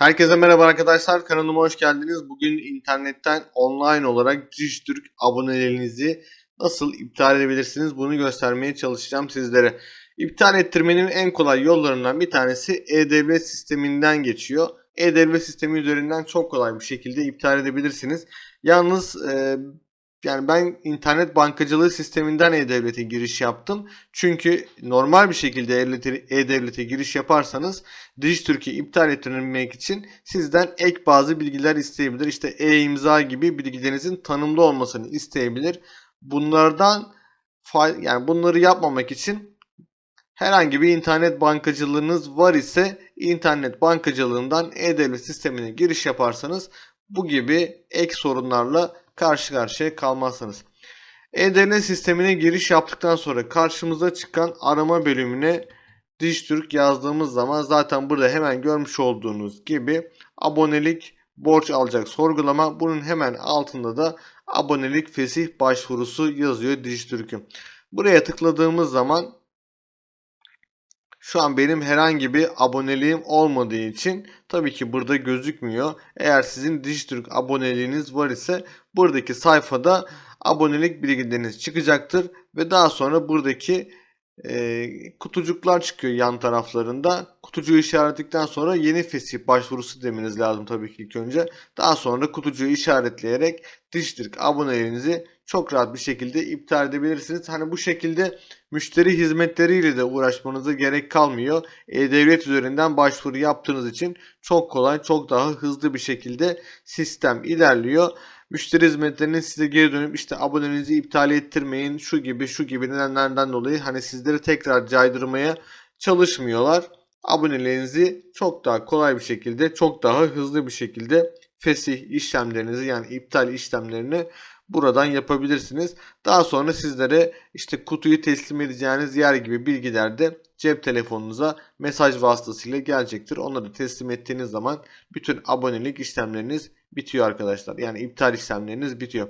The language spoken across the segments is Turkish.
Herkese merhaba arkadaşlar. Kanalıma hoş geldiniz. Bugün internetten online olarak Dijitürk abonelerinizi nasıl iptal edebilirsiniz bunu göstermeye çalışacağım sizlere. İptal ettirmenin en kolay yollarından bir tanesi e-devlet sisteminden geçiyor. E-devlet sistemi üzerinden çok kolay bir şekilde iptal edebilirsiniz. Yalnız e, yani ben internet bankacılığı sisteminden e-devlete giriş yaptım. Çünkü normal bir şekilde e-devlete giriş yaparsanız Dijitürk'ü iptal ettirmek için sizden ek bazı bilgiler isteyebilir. İşte e-imza gibi bilgilerinizin tanımlı olmasını isteyebilir. Bunlardan yani bunları yapmamak için herhangi bir internet bankacılığınız var ise internet bankacılığından e-devlet sistemine giriş yaparsanız bu gibi ek sorunlarla karşı karşıya kalmazsınız. E-devlet sistemine giriş yaptıktan sonra karşımıza çıkan arama bölümüne Dijitürk yazdığımız zaman zaten burada hemen görmüş olduğunuz gibi abonelik borç alacak sorgulama bunun hemen altında da abonelik fesih başvurusu yazıyor Dijitürk'ün. Buraya tıkladığımız zaman şu an benim herhangi bir aboneliğim olmadığı için tabii ki burada gözükmüyor. Eğer sizin Dijitürk aboneliğiniz var ise buradaki sayfada abonelik bilgileriniz çıkacaktır ve daha sonra buradaki e, kutucuklar çıkıyor yan taraflarında. Kutucuğu işaretledikten sonra yeni fesih başvurusu demeniz lazım tabii ki ilk önce. Daha sonra kutucuğu işaretleyerek Dijitürk abonelerinizi çok rahat bir şekilde iptal edebilirsiniz. Hani bu şekilde müşteri hizmetleriyle de uğraşmanıza gerek kalmıyor. E-Devlet üzerinden başvuru yaptığınız için çok kolay, çok daha hızlı bir şekilde sistem ilerliyor. Müşteri hizmetlerinin size geri dönüp işte abonenizi iptal ettirmeyin şu gibi şu gibi nedenlerden dolayı hani sizleri tekrar caydırmaya çalışmıyorlar. Abonelerinizi çok daha kolay bir şekilde, çok daha hızlı bir şekilde fesih işlemlerinizi yani iptal işlemlerini buradan yapabilirsiniz. Daha sonra sizlere işte kutuyu teslim edeceğiniz yer gibi bilgiler de cep telefonunuza mesaj vasıtasıyla gelecektir. Onları teslim ettiğiniz zaman bütün abonelik işlemleriniz bitiyor arkadaşlar. Yani iptal işlemleriniz bitiyor.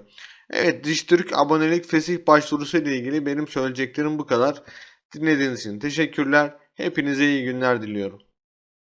Evet Dijitürk abonelik fesih başvurusu ile ilgili benim söyleyeceklerim bu kadar. Dinlediğiniz için teşekkürler. Hepinize iyi günler diliyorum.